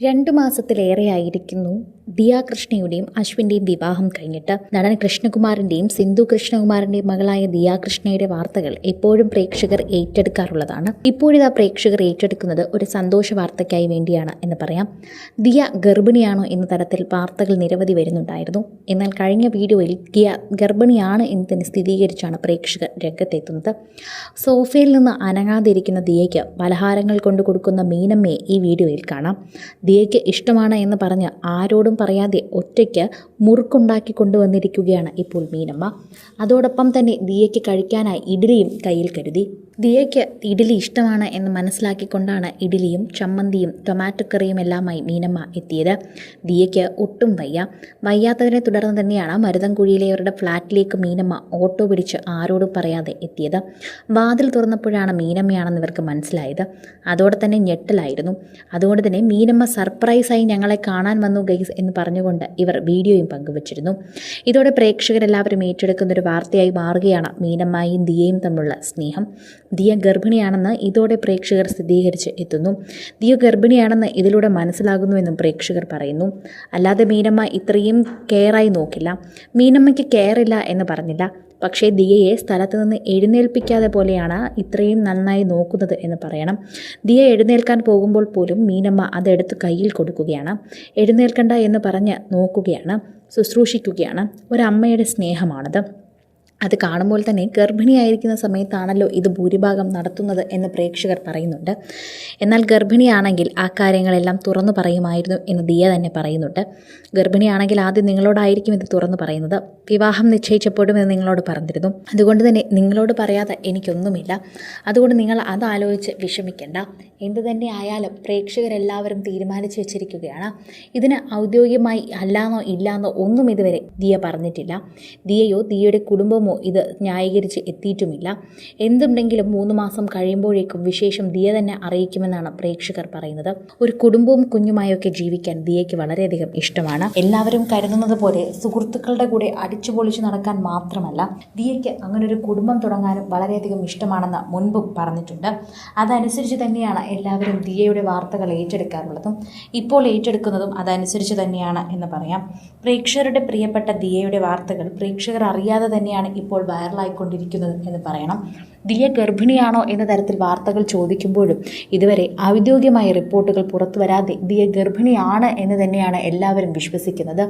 രണ്ടു മാസത്തിലേറെയായിരിക്കുന്നു ദിയ കൃഷ്ണയുടെയും അശ്വിന്റെയും വിവാഹം കഴിഞ്ഞിട്ട്. നടൻ കൃഷ്ണകുമാറിന്റെയും സിന്ധു കൃഷ്ണകുമാറിന്റെയും മകളായ ദിയ കൃഷ്ണയുടെ വാർത്തകൾ എപ്പോഴും പ്രേക്ഷകർ ഏറ്റെടുക്കാറുള്ളതാണ്. ഇപ്പോഴിതാ പ്രേക്ഷകർ ഏറ്റെടുക്കുന്നത് ഒരു സന്തോഷ വാർത്തയ്ക്കായി വേണ്ടിയാണ് എന്ന് പറയാം. ദിയ ഗർഭിണിയാണോ എന്ന തരത്തിൽ വാർത്തകൾ നിരവധി വരുന്നുണ്ടായിരുന്നു. എന്നാൽ കഴിഞ്ഞ വീഡിയോയിൽ ദിയ ഗർഭിണിയാണ് എന്ന് തന്നെ സ്ഥിരീകരിച്ചാണ് പ്രേക്ഷകർ രംഗത്തെത്തുന്നത്. സോഫയിൽ നിന്ന് അനങ്ങാതിരിക്കുന്ന ദിയയ്ക്ക് പലഹാരങ്ങൾ കൊണ്ട് കൊടുക്കുന്ന മീനമ്മയെ ഈ വീഡിയോയിൽ കാണാം. ദിയയ്ക്ക് ഇഷ്ടമാണ് എന്ന് പറഞ്ഞ് ആരോടും പറയാതെ ഒറ്റയ്ക്ക് മുറുക്കുണ്ടാക്കി കൊണ്ടുവന്നിരിക്കുകയാണ് ഇപ്പോൾ മീനമ്മ. അതോടൊപ്പം തന്നെ ദിയയ്ക്ക് കഴിക്കാനായി ഇഡ്ഡലിയും കയ്യിൽ കരുതി. ദിയയ്ക്ക് ഇഡ്ഡലി ഇഷ്ടമാണ് എന്ന് മനസ്സിലാക്കിക്കൊണ്ടാണ് ഇഡ്ഡലിയും ചമ്മന്തിയും ടൊമാറ്റോ കറിയും എല്ലാമായി മീനമ്മ എത്തിയത്. ദിയയ്ക്ക് ഒട്ടും വയ്യ. വയ്യാത്തതിനെ തുടർന്ന് തന്നെയാണ് മരുതൻകുഴിയിലെവരുടെ ഫ്ലാറ്റിലേക്ക് മീനമ്മ ഓട്ടോ പിടിച്ച് ആരോടും പറയാതെ എത്തിയത്. വാതിൽ തുറന്നപ്പോഴാണ് മീനമ്മയാണെന്ന് ഇവർക്ക് മനസ്സിലായത്. അതോടെ തന്നെ ഞെട്ടലായിരുന്നു. അതുകൊണ്ട് തന്നെ മീനമ്മ സർപ്രൈസായി ഞങ്ങളെ കാണാൻ വന്നു ഗൈസ് എന്ന് പറഞ്ഞുകൊണ്ട് ഇവർ വീഡിയോയും പങ്കുവച്ചിരുന്നു. ഇതോടെ പ്രേക്ഷകരെല്ലാവരും ഏറ്റെടുക്കുന്ന ഒരു വാർത്തയായി മാറുകയാണ് മീനമ്മയും ദിയയും തമ്മിലുള്ള സ്നേഹം. ദിയ ഗർഭിണിയാണെന്ന് ഇതോടെ പ്രേക്ഷകർ സ്ഥിരീകരിച്ച് എത്തുന്നു. ദിയ ഗർഭിണിയാണെന്ന് ഇതിലൂടെ മനസ്സിലാകുന്നുവെന്നും പ്രേക്ഷകർ പറയുന്നു. അല്ലാതെ മീനമ്മ ഇത്രയും കെയറായി നോക്കില്ല. മീനമ്മയ്ക്ക് കെയറില്ല എന്ന് പറഞ്ഞില്ല. പക്ഷേ ദിയയെ സ്ഥലത്ത് നിന്ന് എഴുന്നേൽപ്പിക്കാതെ പോലെയാണ് ഇത്രയും നന്നായി നോക്കുന്നത് എന്ന് പറയണം. ദിയ എഴുന്നേൽക്കാൻ പോകുമ്പോൾ പോലും മീനമ്മ അതെടുത്ത് കയ്യിൽ കൊടുക്കുകയാണ്. എഴുന്നേൽക്കണ്ട എന്ന് പറഞ്ഞ് നോക്കുകയാണ് ശുശ്രൂഷിക്കുകയാണ്. ഒരമ്മയുടെ സ്നേഹമാണത്. അത് കാണുമ്പോൾ തന്നെ ഗർഭിണിയായിരിക്കുന്ന സമയത്താണല്ലോ ഇത് ഭൂരിഭാഗം നടത്തുന്നത് എന്ന് പ്രേക്ഷകർ പറയുന്നുണ്ട്. എന്നാൽ ഗർഭിണിയാണെങ്കിൽ ആ കാര്യങ്ങളെല്ലാം തുറന്നു പറയുമായിരുന്നു എന്ന് ദിയ തന്നെ പറയുന്നുണ്ട്. ഗർഭിണിയാണെങ്കിൽ ആദ്യം നിങ്ങളോടായിരിക്കും ഇത് തുറന്നു പറയുന്നത്. വിവാഹം നിശ്ചയിച്ചപ്പോഴും ഇത് നിങ്ങളോട് പറഞ്ഞിരുന്നു. അതുകൊണ്ട് തന്നെ നിങ്ങളോട് പറയാതെ എനിക്കൊന്നുമില്ല. അതുകൊണ്ട് നിങ്ങൾ അത് ആലോചിച്ച് വിഷമിക്കേണ്ട. എന്തു തന്നെ ആയാലും പ്രേക്ഷകരെല്ലാവരും തീരുമാനിച്ചു വെച്ചിരിക്കുകയാണ്. ഇതിന് ഔദ്യോഗികമായി അല്ലാന്നോ ഇല്ലാന്നോ ഒന്നും ഇതുവരെ ദിയ പറഞ്ഞിട്ടില്ല. ദിയയോ ദിയയുടെ കുടുംബമോ ഇത് ന്യായീകരിച്ച് എത്തിയിട്ടുമില്ല. എന്തുണ്ടെങ്കിലും മൂന്ന് മാസം കഴിയുമ്പോഴേക്കും വിശേഷം ദിയ തന്നെ അറിയിക്കുമെന്നാണ് പ്രേക്ഷകർ പറയുന്നത്. ഒരു കുടുംബവും കുഞ്ഞുമായൊക്കെ ജീവിക്കാൻ ദിയയ്ക്ക് വളരെയധികം ഇഷ്ടമാണ്. എല്ലാവരും കരുതുന്നത് പോലെ സുഹൃത്തുക്കളുടെ കൂടെ അടിച്ചുപൊളിച്ച് നടക്കാൻ മാത്രമല്ല ദിയയ്ക്ക് അങ്ങനൊരു കുടുംബം തുടങ്ങാനും വളരെയധികം ഇഷ്ടമാണെന്ന് മുൻപും പറഞ്ഞിട്ടുണ്ട്. അതനുസരിച്ച് തന്നെയാണ് എല്ലാവരും ദിയയുടെ വാർത്തകൾ ഏറ്റെടുക്കാറുള്ളതും. ഇപ്പോൾ ഏറ്റെടുക്കുന്നതും അതനുസരിച്ച് തന്നെയാണ് എന്ന് പറയാം. പ്രേക്ഷകരുടെ പ്രിയപ്പെട്ട ദിയയുടെ വാർത്തകൾ പ്രേക്ഷകർ അറിയാതെ തന്നെയാണ് ഇപ്പോൾ വൈറലായിക്കൊണ്ടിരിക്കുന്നത് എന്ന് പറയണം. ദിയ ഗർഭിണിയാണോ എന്ന തരത്തിൽ വാർത്തകൾ ചോദിക്കുമ്പോഴും ഇതുവരെ ഔദ്യോഗികമായ റിപ്പോർട്ടുകൾ പുറത്തു വരാതെ ദിയ ഗർഭിണിയാണ് എന്ന് തന്നെയാണ് എല്ലാവരും വിശ്വസിക്കുന്നത്.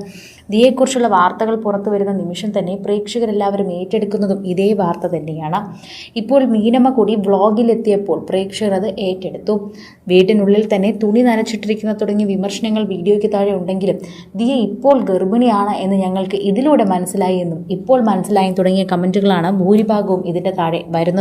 ദിയയെക്കുറിച്ചുള്ള വാർത്തകൾ പുറത്തു വരുന്ന നിമിഷം തന്നെ പ്രേക്ഷകരെല്ലാവരും ഏറ്റെടുക്കുന്നതും ഇതേ വാർത്ത തന്നെയാണ്. ഇപ്പോൾ മീനമ്മ കൂടി വ്ളോഗിലെത്തിയപ്പോൾ പ്രേക്ഷകർ അത് ഏറ്റെടുത്തു. വീട്ടിനുള്ളിൽ തന്നെ തുണി നനച്ചിട്ടിരിക്കുന്ന തുടങ്ങിയ വിമർശനങ്ങൾ വീഡിയോയ്ക്ക് താഴെ ഉണ്ടെങ്കിലും ദിയ ഇപ്പോൾ ഗർഭിണിയാണ് എന്ന് ഞങ്ങൾക്ക് ഇതിലൂടെ മനസ്സിലായി എന്നും ഇപ്പോൾ മനസ്സിലായി തുടങ്ങിയ കമന്റുകളാണ് ഭൂരിഭാഗവും ഇതിന്റെ താഴെ